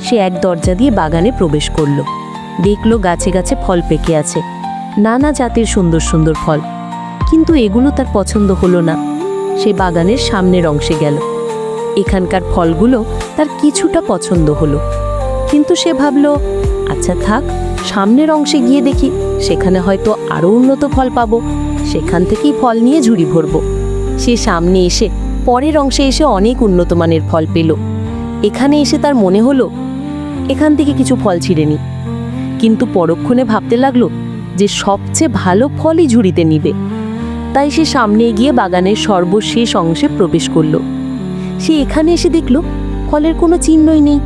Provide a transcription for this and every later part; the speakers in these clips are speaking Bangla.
সে এক দরজা দিয়ে বাগানে প্রবেশ করল। দেখল গাছে গাছে ফল পেকে আছে। নানা জাতের সুন্দর সুন্দর ফল। কিন্তু এগুলো তার পছন্দ হলো না। সে বাগানের সামনের অংশে গেল। এখানকার ফলগুলো তার কিছুটা পছন্দ হলো। কিন্তু সে ভাবলো আচ্ছা থাক, সামনের অংশে গিয়ে দেখি, সেখানে হয়তো আরও উন্নত ফল পাবো। সেখান থেকেই ফল নিয়ে ঝুড়ি ভরবো। সে সামনে এসে, পরের অংশে এসে অনেক উন্নত মানের ফল পেল। এখানে এসে তার মনে হলো এখান থেকে কিছু ফল ছিঁড়ে নি কিন্তু পরক্ষণে ভাবতে লাগল যে সবচেয়ে ভালো ফলই ঝুড়িতে নিবে। তাই সে সামনে গিয়ে বাগানের সর্বশেষ অংশে প্রবেশ করল। সে এখানে এসে দেখল ফলের কোনো চিহ্নই নেই।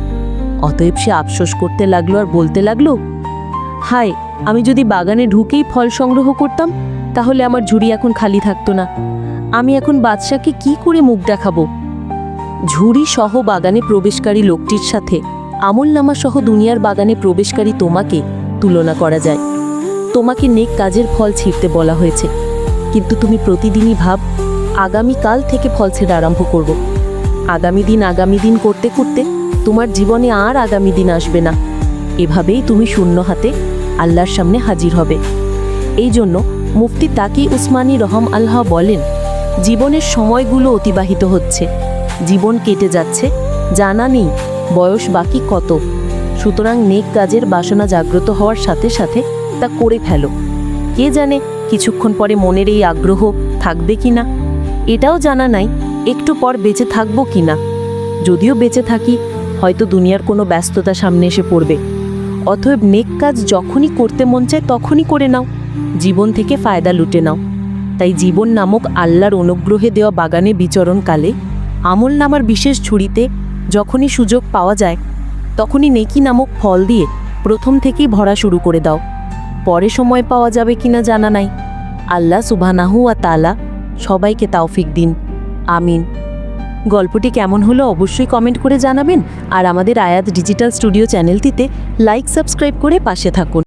অতএব সে আফসোস করতে লাগল আর বলতে লাগল, হায়, আমি যদি বাগানে ঢুকেই ফল সংগ্রহ করতাম, তাহলে আমার ঝুড়ি এখন খালি থাকতো না। আমি এখন বাদশাকে কি করে মুখ দেখাবো? ঝুড়ি সহ বাগানে প্রবেশকারী লোকটির সাথে আমলনামা সহ দুনিয়ার বাগানে প্রবেশকারী তোমাকে তুলনা করা যায়। তোমাকে নেক কাজের ফল ছিঁড়তে বলা হয়েছে। কিন্তু তুমি প্রতিদিনই ভাব আগামীকাল থেকে ফল ছেড়ে আরম্ভ করব। আগামী দিন আগামী দিন করতে করতে তোমার জীবনে আর আগামী দিন আসবে না। এভাবেই তুমি শূন্য হাতে আল্লাহর সামনে হাজির হবে। এই জন্য মুফতি তাকি উসমানী রহম আল্লাহ বলেন, জীবনের সময়গুলো অতিবাহিত হচ্ছে। জীবন কেটে যাচ্ছে, জানা নেই বয়স বাকি কত? সুতরাং নেক কাজের বাসনা জাগ্রত হওয়ার সাথে সাথে তা করে ফেলো। কে জানে কিছুক্ষণ পরে মনের এই আগ্রহ থাকবে কি না? এটাও জানা নাই, একটু পর বেঁচে থাকব কি না? যদিও বেঁচে থাকি, হয়তো দুনিয়ার কোনো ব্যস্ততা সামনে এসে পড়বে। অতএব নেক কাজ যখনই করতে মন চায় তখনই করে নাও। জীবন থেকে ফায়দা লুটে নাও। তাই জীবন নামক আল্লাহর অনুগ্রহে দেওয়া বাগানে বিচরণকালে আমল নামার বিশেষ ঝুড়িতে যখনই সুযোগ পাওয়া যায়, তখনই নেকি নামক ফল দিয়ে প্রথম থেকেই ভরা শুরু করে দাও। পরে সময় পাওয়া যাবে কিনা জানা নাই। আল্লাহ সুবহানাহু আ তালা সবাইকে তাওফিক দিন। আমিন। গল্পটি কেমন হলো অবশ্যই কমেন্ট করে জানাবেন আর আমাদের আয়াত ডিজিটাল স্টুডিও চ্যানেলটিতে লাইক, সাবস্ক্রাইব করে পাশে থাকুন।